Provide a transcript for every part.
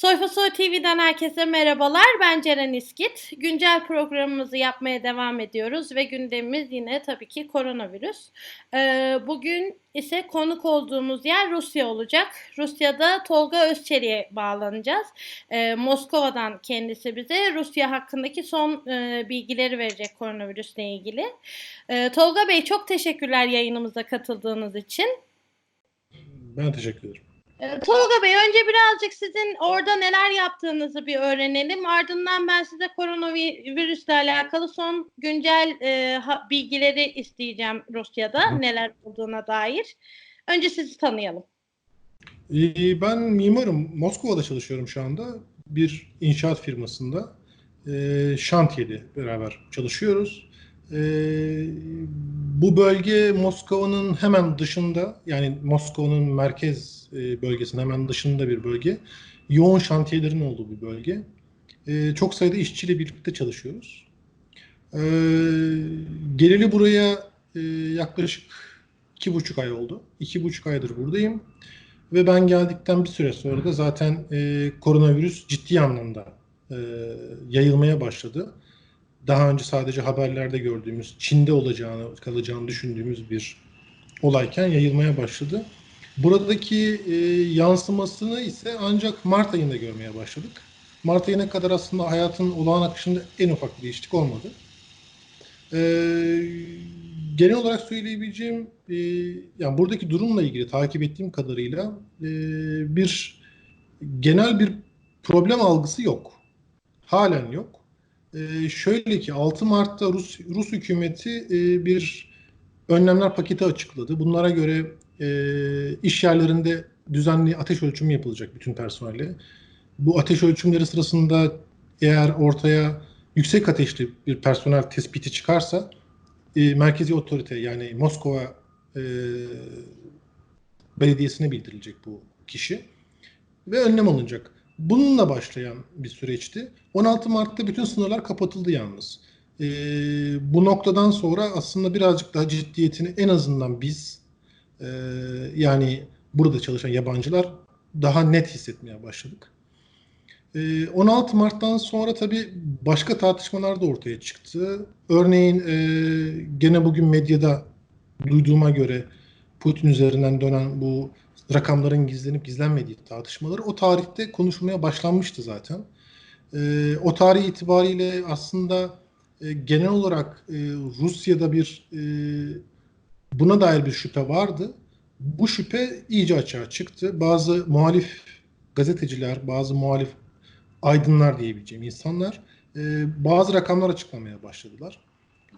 Soyfa Soy TV'den herkese merhabalar. Ben Ceren İskit. Güncel programımızı yapmaya devam ediyoruz ve gündemimiz yine tabii ki koronavirüs. Ee, bugün ise konuk olduğumuz yer Rusya olacak. Rusya'da Tolga Özçelik'e bağlanacağız. Ee, Moskova'dan kendisi bize Rusya hakkındaki son e, bilgileri verecek koronavirüsle ilgili. Ee, Tolga Bey çok teşekkürler yayınımıza katıldığınız için. Ben teşekkür ederim. Tolga Bey önce birazcık sizin orada neler yaptığınızı bir öğrenelim. Ardından ben size koronavirüsle alakalı son güncel e, ha, bilgileri isteyeceğim Rusya'da Hı. neler olduğuna dair. Önce sizi tanıyalım. Ee, Ben mimarım. Moskova'da çalışıyorum şu anda. Bir inşaat firmasında. Ee, şantiyede beraber çalışıyoruz. Ee, bu bölge Moskova'nın hemen dışında, yani Moskova'nın merkez e, bölgesinin hemen dışında bir bölge. Yoğun şantiyelerin olduğu bir bölge. Ee, çok sayıda işçiyle birlikte çalışıyoruz. Ee, geleli buraya e, yaklaşık iki buçuk ay oldu. İki buçuk aydır buradayım. Ve ben geldikten bir süre sonra da zaten e, koronavirüs ciddi anlamda e, yayılmaya başladı. Daha önce sadece haberlerde gördüğümüz, Çin'de olacağını, kalacağını düşündüğümüz bir olayken yayılmaya başladı. Buradaki e, yansımasını ise ancak Mart ayında görmeye başladık. Mart ayına kadar aslında hayatın olağan akışında en ufak bir değişiklik olmadı. Ee, genel olarak söyleyebileceğim, e, yani buradaki durumla ilgili takip ettiğim kadarıyla e, bir genel bir problem algısı yok. Halen yok. E, şöyle ki 6 Mart'ta Rus Rus hükümeti e, bir önlemler paketi açıkladı. Bunlara göre e, iş yerlerinde düzenli ateş ölçümü yapılacak bütün personelle. Bu ateş ölçümleri sırasında eğer ortaya yüksek ateşli bir personel tespiti çıkarsa e, merkezi otorite yani Moskova e, belediyesine bildirilecek bu kişi ve önlem alınacak. Bununla başlayan bir süreçti. 16 Mart'ta bütün sınırlar kapatıldı yalnız. E, bu noktadan sonra aslında birazcık daha ciddiyetini en azından biz e, yani burada çalışan yabancılar daha net hissetmeye başladık. Ee, 16 Mart'tan sonra tabii başka tartışmalar da ortaya çıktı. Örneğin e, gene bugün medyada duyduğuma göre Putin üzerinden dönen bu rakamların gizlenip gizlenmediği tartışmaları o tarihte konuşulmaya başlanmıştı zaten. Ee, o tarih itibariyle aslında e, genel olarak e, Rusya'da bir e, buna dair bir şüphe vardı. Bu şüphe iyice açığa çıktı. Bazı muhalif gazeteciler, bazı muhalif aydınlar diyebileceğim insanlar e, bazı rakamlar açıklamaya başladılar.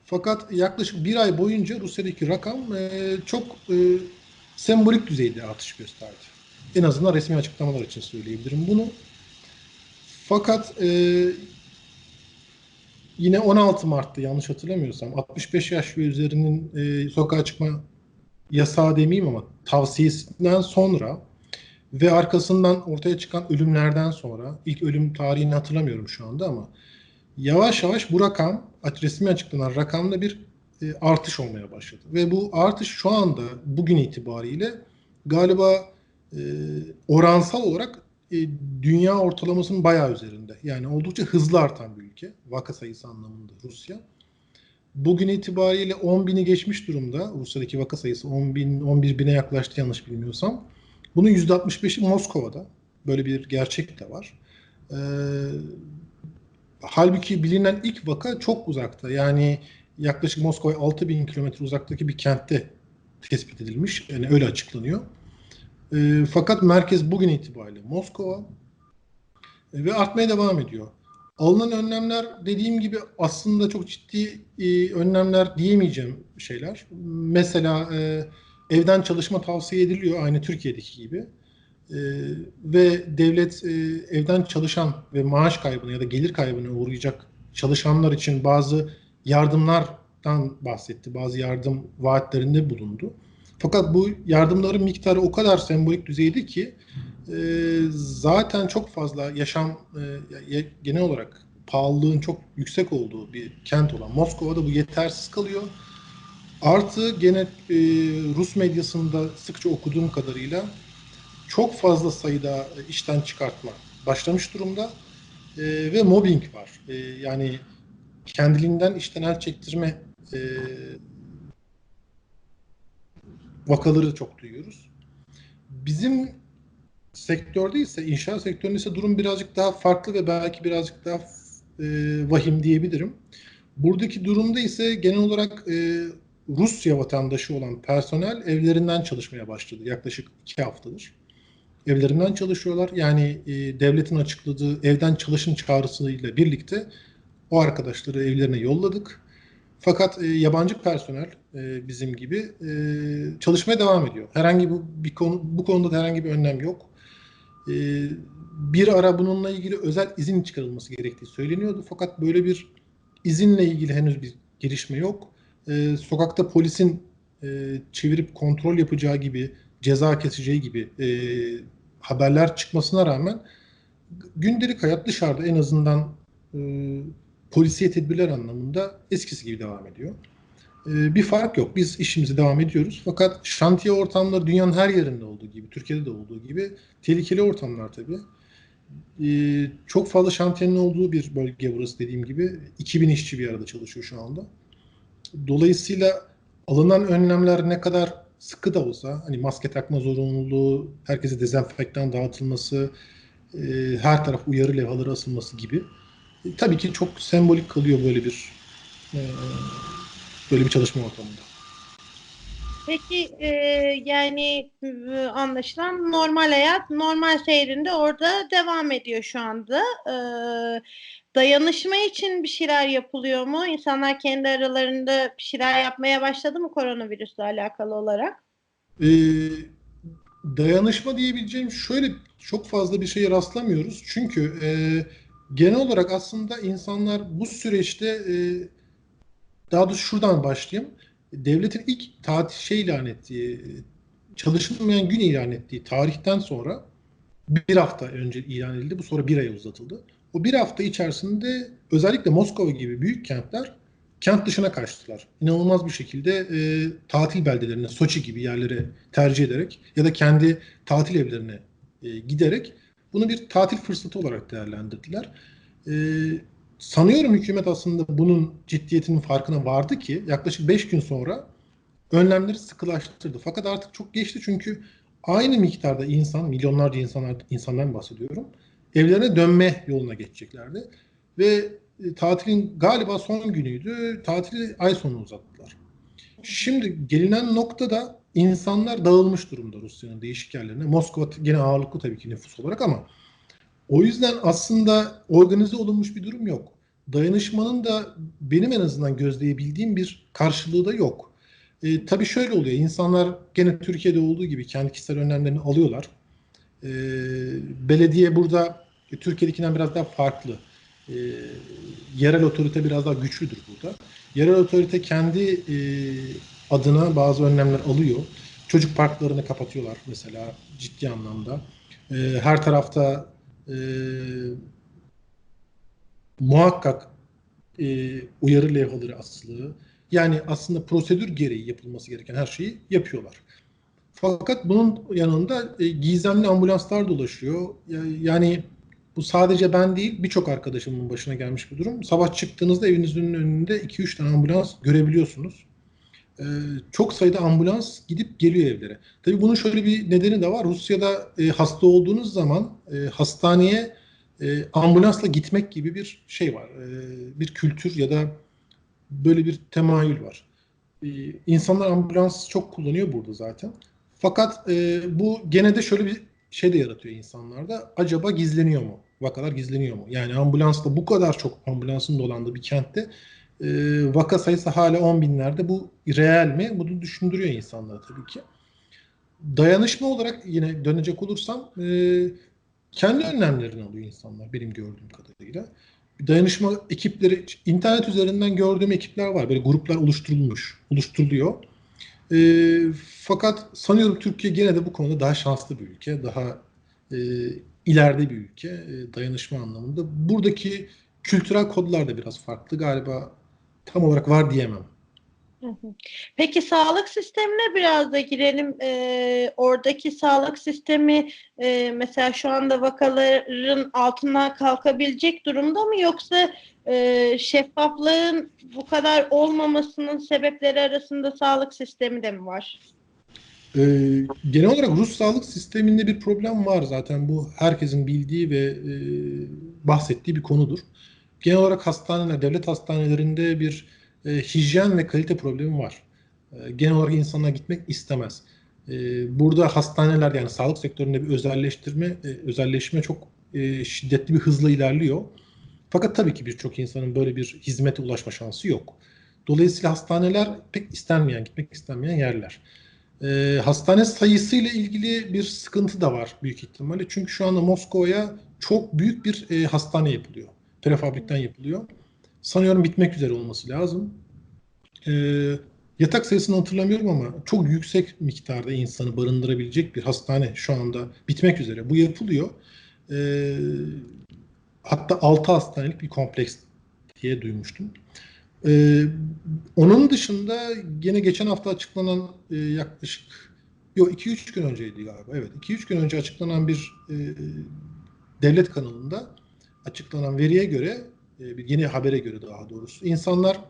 Fakat yaklaşık bir ay boyunca Rusya'daki rakam e, çok e, sembolik düzeyde artış gösterdi. En azından resmi açıklamalar için söyleyebilirim bunu. Fakat e, yine 16 Mart'ta yanlış hatırlamıyorsam 65 yaş ve üzerinin e, sokağa çıkma yasağı demeyeyim ama tavsiyesinden sonra ve arkasından ortaya çıkan ölümlerden sonra, ilk ölüm tarihini hatırlamıyorum şu anda ama yavaş yavaş bu rakam, resmi açıklanan rakamda bir e, artış olmaya başladı. Ve bu artış şu anda bugün itibariyle galiba e, oransal olarak e, dünya ortalamasının bayağı üzerinde. Yani oldukça hızlı artan bir ülke. Vaka sayısı anlamında Rusya. Bugün itibariyle 10 bini geçmiş durumda. Rusya'daki vaka sayısı 10 bin, 11 bine yaklaştı yanlış bilmiyorsam. Bunun %65'i Moskova'da. Böyle bir gerçek de var. Ee, halbuki bilinen ilk vaka çok uzakta. Yani yaklaşık Moskova'ya 6000 kilometre uzaktaki bir kentte tespit edilmiş. Yani öyle açıklanıyor. Ee, fakat merkez bugün itibariyle Moskova e, ve artmaya devam ediyor. Alınan önlemler dediğim gibi aslında çok ciddi e, önlemler diyemeyeceğim şeyler. Mesela e, evden çalışma tavsiye ediliyor aynı Türkiye'deki gibi. Ee, ve devlet e, evden çalışan ve maaş kaybına ya da gelir kaybına uğrayacak çalışanlar için bazı yardımlardan bahsetti. Bazı yardım vaatlerinde bulundu. Fakat bu yardımların miktarı o kadar sembolik düzeydi ki e, zaten çok fazla yaşam e, genel olarak pahalılığın çok yüksek olduğu bir kent olan Moskova'da bu yetersiz kalıyor. Artı gene e, Rus medyasında sıkça okuduğum kadarıyla çok fazla sayıda işten çıkartma başlamış durumda E, ve mobbing var. E, yani kendiliğinden işten el çektirme e, vakaları çok duyuyoruz. Bizim sektörde ise inşaat sektöründe ise durum birazcık daha farklı ve belki birazcık daha e, vahim diyebilirim. Buradaki durumda ise genel olarak e, Rusya vatandaşı olan personel evlerinden çalışmaya başladı yaklaşık iki haftadır. Evlerinden çalışıyorlar. Yani e, devletin açıkladığı evden çalışın çağrısıyla birlikte o arkadaşları evlerine yolladık. Fakat e, yabancı personel e, bizim gibi e, çalışmaya devam ediyor. Herhangi bu bir konu bu konuda da herhangi bir önlem yok. E, bir ara bununla ilgili özel izin çıkarılması gerektiği söyleniyordu. Fakat böyle bir izinle ilgili henüz bir gelişme yok. E, sokakta polisin e, çevirip kontrol yapacağı gibi, ceza keseceği gibi e, haberler çıkmasına rağmen gündelik hayat dışarıda en azından e, polisiye tedbirler anlamında eskisi gibi devam ediyor. E, bir fark yok. Biz işimize devam ediyoruz. Fakat şantiye ortamları dünyanın her yerinde olduğu gibi, Türkiye'de de olduğu gibi tehlikeli ortamlar tabii. E, çok fazla şantiyenin olduğu bir bölge burası dediğim gibi. 2000 işçi bir arada çalışıyor şu anda. Dolayısıyla alınan önlemler ne kadar sıkı da olsa hani maske takma zorunluluğu, herkese dezenfektan dağıtılması, e, her taraf uyarı levhaları asılması gibi tabii ki çok sembolik kalıyor böyle bir e, böyle bir çalışma ortamında. Peki e, yani e, anlaşılan normal hayat normal seyrinde orada devam ediyor şu anda. E, dayanışma için bir şeyler yapılıyor mu? İnsanlar kendi aralarında bir şeyler yapmaya başladı mı koronavirüsle alakalı olarak? E, dayanışma diyebileceğim şöyle çok fazla bir şeye rastlamıyoruz. Çünkü e, genel olarak aslında insanlar bu süreçte e, daha doğrusu şuradan başlayayım. Devletin ilk tatil şey ilan ettiği, çalışılmayan gün ilan ettiği tarihten sonra bir hafta önce ilan edildi. Bu sonra bir aya uzatıldı. O bir hafta içerisinde özellikle Moskova gibi büyük kentler kent dışına kaçtılar. İnanılmaz bir şekilde e, tatil beldelerine, Soçi gibi yerlere tercih ederek ya da kendi tatil evlerine e, giderek bunu bir tatil fırsatı olarak değerlendirdiler. E, sanıyorum hükümet aslında bunun ciddiyetinin farkına vardı ki yaklaşık 5 gün sonra önlemleri sıkılaştırdı. Fakat artık çok geçti çünkü aynı miktarda insan, milyonlarca insanlar, insandan bahsediyorum, evlerine dönme yoluna geçeceklerdi. Ve e, tatilin galiba son günüydü. Tatili ay sonu uzattılar. Şimdi gelinen noktada insanlar dağılmış durumda Rusya'nın değişik yerlerine. Moskova gene ağırlıklı tabii ki nüfus olarak ama o yüzden aslında organize olunmuş bir durum yok. Dayanışmanın da benim en azından gözleyebildiğim bir karşılığı da yok. E, tabii şöyle oluyor. İnsanlar gene Türkiye'de olduğu gibi kendi kişisel önlemlerini alıyorlar. E, belediye burada e, Türkiye'dekinden biraz daha farklı. E, yerel otorite biraz daha güçlüdür burada. Yerel otorite kendi e, adına bazı önlemler alıyor. Çocuk parklarını kapatıyorlar mesela ciddi anlamda. E, her tarafta e, muhakkak e, uyarı levhaları asılı. Yani aslında prosedür gereği yapılması gereken her şeyi yapıyorlar. Fakat bunun yanında e, gizemli ambulanslar dolaşıyor. Yani bu sadece ben değil birçok arkadaşımın başına gelmiş bir durum. Sabah çıktığınızda evinizin önünde 2-3 tane ambulans görebiliyorsunuz. Ee, çok sayıda ambulans gidip geliyor evlere. Tabii bunun şöyle bir nedeni de var. Rusya'da e, hasta olduğunuz zaman e, hastaneye e, ambulansla gitmek gibi bir şey var. E, bir kültür ya da böyle bir temayül var. E, insanlar ambulans çok kullanıyor burada zaten. Fakat e, bu gene de şöyle bir şey de yaratıyor insanlarda. Acaba gizleniyor mu? Vakalar gizleniyor mu? Yani ambulansla bu kadar çok ambulansın dolandığı bir kentte e, vaka sayısı hala 10 binlerde. Bu reel mi? Bunu düşündürüyor insanlara tabii ki. Dayanışma olarak yine dönecek olursam e, kendi önlemlerini alıyor insanlar benim gördüğüm kadarıyla. Dayanışma ekipleri, internet üzerinden gördüğüm ekipler var. Böyle gruplar oluşturulmuş, oluşturuluyor. E, fakat sanıyorum Türkiye gene de bu konuda daha şanslı bir ülke, daha e, ileride bir ülke e, dayanışma anlamında. Buradaki kültürel kodlar da biraz farklı galiba tam olarak var diyemem. Peki sağlık sistemine biraz da girelim. Ee, oradaki sağlık sistemi e, mesela şu anda vakaların altından kalkabilecek durumda mı yoksa e, şeffaflığın bu kadar olmamasının sebepleri arasında sağlık sistemi de mi var? Ee, genel olarak Rus sağlık sisteminde bir problem var zaten bu herkesin bildiği ve e, bahsettiği bir konudur. Genel olarak hastaneler, devlet hastanelerinde bir e, hijyen ve kalite problemi var. E, genel olarak insanlar gitmek istemez. E, burada hastaneler yani sağlık sektöründe bir özelleştirme, e, özelleşme çok e, şiddetli bir hızla ilerliyor. Fakat tabii ki birçok insanın böyle bir hizmete ulaşma şansı yok. Dolayısıyla hastaneler pek istenmeyen, gitmek istenmeyen yerler. E, hastane sayısıyla ilgili bir sıkıntı da var büyük ihtimalle. Çünkü şu anda Moskova'ya çok büyük bir e, hastane yapılıyor. Prefabrikten yapılıyor. Sanıyorum bitmek üzere olması lazım. E, yatak sayısını hatırlamıyorum ama çok yüksek miktarda insanı barındırabilecek bir hastane şu anda bitmek üzere. Bu yapılıyor. E, hatta 6 hastanelik bir kompleks diye duymuştum. Ee, onun dışında gene geçen hafta açıklanan e, yaklaşık yok 2-3 gün önceydi galiba. Evet 2-3 gün önce açıklanan bir e, devlet kanalında açıklanan veriye göre e, bir yeni habere göre daha doğrusu insanlar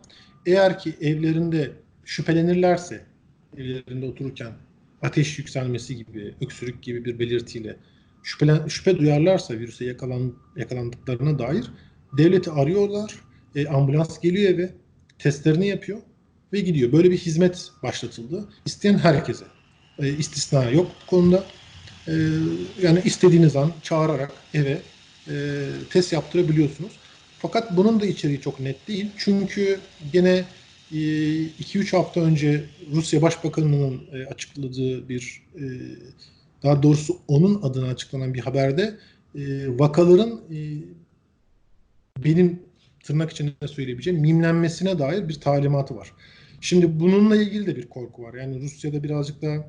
eğer ki evlerinde şüphelenirlerse evlerinde otururken ateş yükselmesi gibi, öksürük gibi bir belirtiyle şüphelen, şüphe duyarlarsa virüse yakalan, yakalandıklarına dair devleti arıyorlar. E, ambulans geliyor eve testlerini yapıyor ve gidiyor. Böyle bir hizmet başlatıldı. İsteyen herkese. E, istisna yok bu konuda. E, yani istediğiniz an çağırarak eve e, test yaptırabiliyorsunuz. Fakat bunun da içeriği çok net değil. Çünkü gene 2-3 hafta önce Rusya Başbakanı'nın açıkladığı bir daha doğrusu onun adına açıklanan bir haberde vakaların benim tırnak içinde söyleyebileceğim mimlenmesine dair bir talimatı var. Şimdi bununla ilgili de bir korku var. Yani Rusya'da birazcık da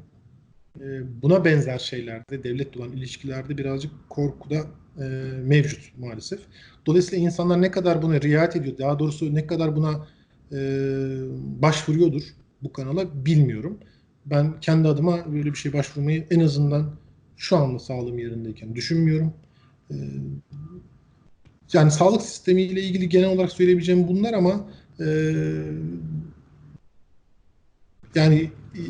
e, buna benzer şeylerde, devletle olan ilişkilerde birazcık korku da e, mevcut maalesef. Dolayısıyla insanlar ne kadar buna riayet ediyor, daha doğrusu ne kadar buna e, başvuruyordur bu kanala bilmiyorum. Ben kendi adıma böyle bir şey başvurmayı en azından şu anda sağlığım yerindeyken düşünmüyorum. E, yani sağlık sistemiyle ilgili genel olarak söyleyebileceğim bunlar ama e, yani e,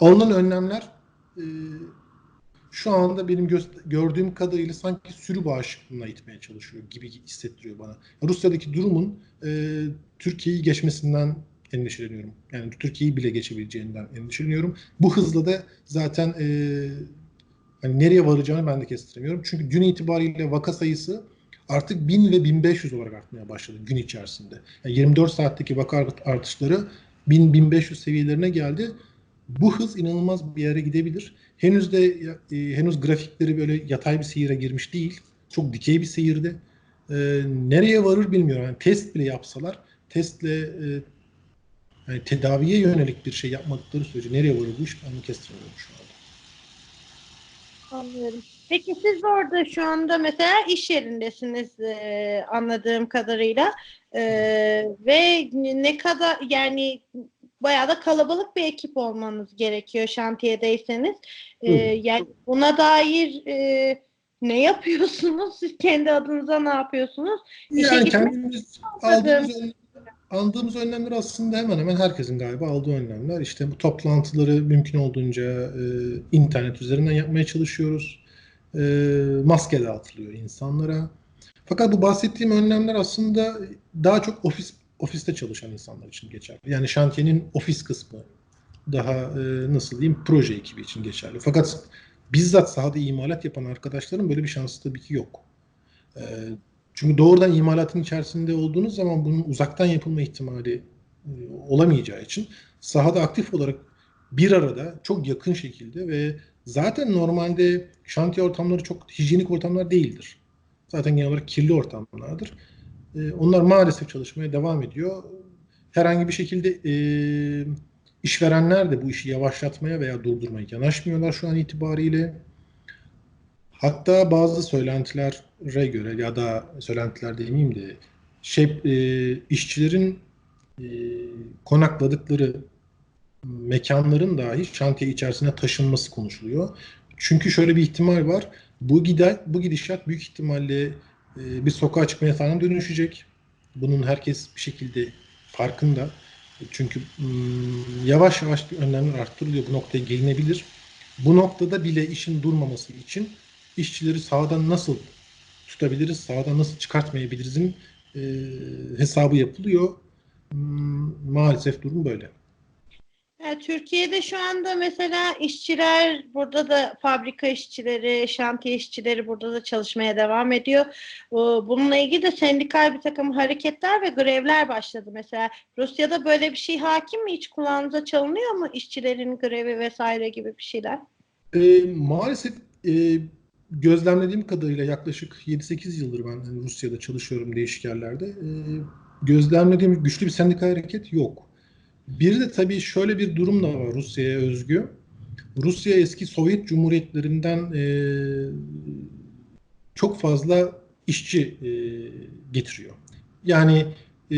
alınan önlemler e, şu anda benim gördüğüm kadarıyla sanki sürü bağışıklığına itmeye çalışıyor gibi hissettiriyor bana. Rusya'daki durumun e, Türkiye'yi geçmesinden endişeleniyorum. Yani Türkiye'yi bile geçebileceğinden endişeleniyorum. Bu hızla da zaten e, hani nereye varacağını ben de kestiremiyorum. Çünkü gün itibariyle vaka sayısı artık 1000 ve 1500 olarak artmaya başladı gün içerisinde. Yani 24 saatteki vaka artışları 1000-1500 seviyelerine geldi. Bu hız inanılmaz bir yere gidebilir. Henüz de e, henüz grafikleri böyle yatay bir seyire girmiş değil. Çok dikey bir seyirde. E, nereye varır bilmiyorum. Yani test bile yapsalar testle e, yani tedaviye yönelik bir şey yapmadıkları sürece nereye varır bu iş bunu kestiremiyorum şu anda. Anlıyorum. Peki siz orada şu anda mesela iş yerindesiniz e, anladığım kadarıyla e, ve ne kadar yani bayağı da kalabalık bir ekip olmanız gerekiyor şantiyedeyseniz. E, yani buna dair e, ne yapıyorsunuz? Siz kendi adınıza ne yapıyorsunuz? Yani İşe kendimiz aldığımız, aldığımız önlemler aslında hemen hemen herkesin galiba aldığı önlemler. İşte bu toplantıları mümkün olduğunca e, internet üzerinden yapmaya çalışıyoruz. E, maske dağıtılıyor insanlara. Fakat bu bahsettiğim önlemler aslında daha çok ofis ofiste çalışan insanlar için geçerli. Yani şantiyenin ofis kısmı daha e, nasıl diyeyim proje ekibi için geçerli. Fakat bizzat sahada imalat yapan arkadaşların böyle bir şansı tabii ki yok. E, çünkü doğrudan imalatın içerisinde olduğunuz zaman bunun uzaktan yapılma ihtimali e, olamayacağı için sahada aktif olarak bir arada çok yakın şekilde ve zaten normalde şantiye ortamları çok hijyenik ortamlar değildir. Zaten genel olarak kirli ortamlardır. E, onlar maalesef çalışmaya devam ediyor. Herhangi bir şekilde e, işverenler de bu işi yavaşlatmaya veya durdurmaya yanaşmıyorlar şu an itibariyle. Hatta bazı söylentilere göre ya da söylentiler demeyeyim de şey e, işçilerin e, konakladıkları mekanların dahi şantiye içerisine taşınması konuşuluyor. Çünkü şöyle bir ihtimal var. Bu gider, bu gidişat büyük ihtimalle e, bir sokağa çıkmaya falan dönüşecek. Bunun herkes bir şekilde farkında. Çünkü mm, yavaş yavaş önlemler arttırılıyor. Bu noktaya gelinebilir. Bu noktada bile işin durmaması için işçileri sahadan nasıl tutabiliriz, sahadan nasıl çıkartmayabilirizin e, hesabı yapılıyor. Hmm, Maalesef durum böyle. Yani Türkiye'de şu anda mesela işçiler burada da fabrika işçileri, şantiye işçileri burada da çalışmaya devam ediyor. Bu- Bununla ilgili de sendikal bir takım hareketler ve grevler başladı. Mesela Rusya'da böyle bir şey hakim mi? Hiç kulağınıza çalınıyor mu işçilerin grevi vesaire gibi bir şeyler? E, maalesef e, gözlemlediğim kadarıyla yaklaşık 7-8 yıldır ben hani Rusya'da çalışıyorum değişik yerlerde. E, gözlemlediğim güçlü bir sendikal hareket yok. Bir de tabii şöyle bir durum da var Rusya'ya özgü. Rusya eski Sovyet Cumhuriyetlerinden e, çok fazla işçi e, getiriyor. Yani e,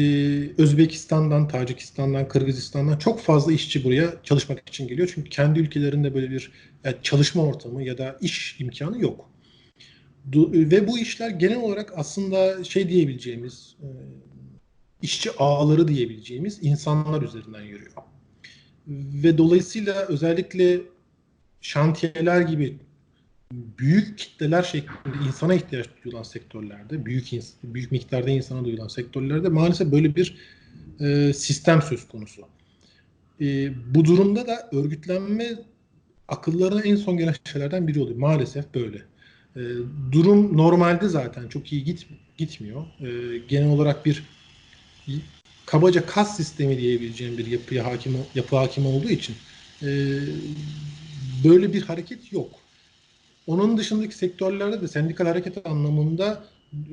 Özbekistan'dan, Tacikistan'dan, Kırgızistan'dan çok fazla işçi buraya çalışmak için geliyor. Çünkü kendi ülkelerinde böyle bir e, çalışma ortamı ya da iş imkanı yok. Du- ve bu işler genel olarak aslında şey diyebileceğimiz e, işçi ağları diyebileceğimiz insanlar üzerinden yürüyor. Ve dolayısıyla özellikle şantiyeler gibi büyük kitleler şeklinde insana ihtiyaç duyulan sektörlerde, büyük büyük miktarda insana duyulan sektörlerde maalesef böyle bir e, sistem söz konusu. E, bu durumda da örgütlenme akıllarına en son gelen şeylerden biri oluyor. Maalesef böyle. E, durum normalde zaten çok iyi git, gitmiyor. E, genel olarak bir kabaca kas sistemi diyebileceğim bir yapıya hakim yapı hakim olduğu için e, böyle bir hareket yok. Onun dışındaki sektörlerde de sendikal hareket anlamında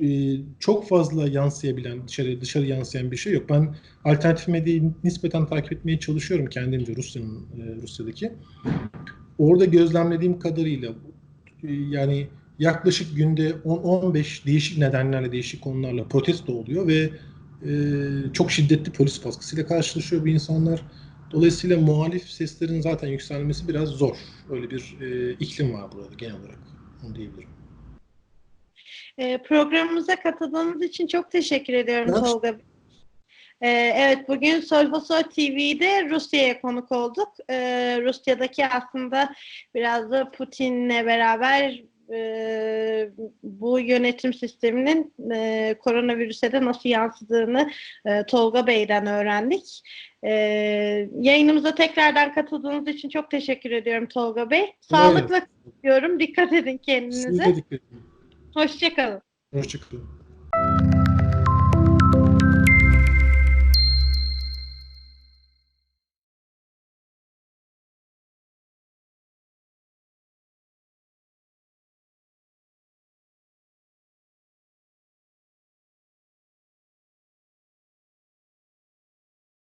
e, çok fazla yansıyabilen, dışarı dışarı yansıyan bir şey yok. Ben alternatif medyayı nispeten takip etmeye çalışıyorum kendimce Rusya'nın e, Rusya'daki. Orada gözlemlediğim kadarıyla e, yani yaklaşık günde 10-15 değişik nedenlerle, değişik konularla protesto oluyor ve e, çok şiddetli polis baskısıyla karşılaşıyor bu insanlar. Dolayısıyla muhalif seslerin zaten yükselmesi biraz zor. Öyle bir e, iklim var burada genel olarak. Onu diyebilirim. Ee, programımıza katıldığınız için çok teşekkür ediyorum Ben- Tolga Bey. Ee, evet bugün Solfoso TV'de Rusya'ya konuk olduk. Ee, Rusya'daki aslında biraz da Putin'le beraber e, bu yönetim sisteminin e, koronavirüse de nasıl yansıdığını e, Tolga Bey'den öğrendik. E, yayınımıza tekrardan katıldığınız için çok teşekkür ediyorum Tolga Bey. Sağlıkla diyorum. Dikkat edin kendinize. Hoşçakalın. Hoşçakalın.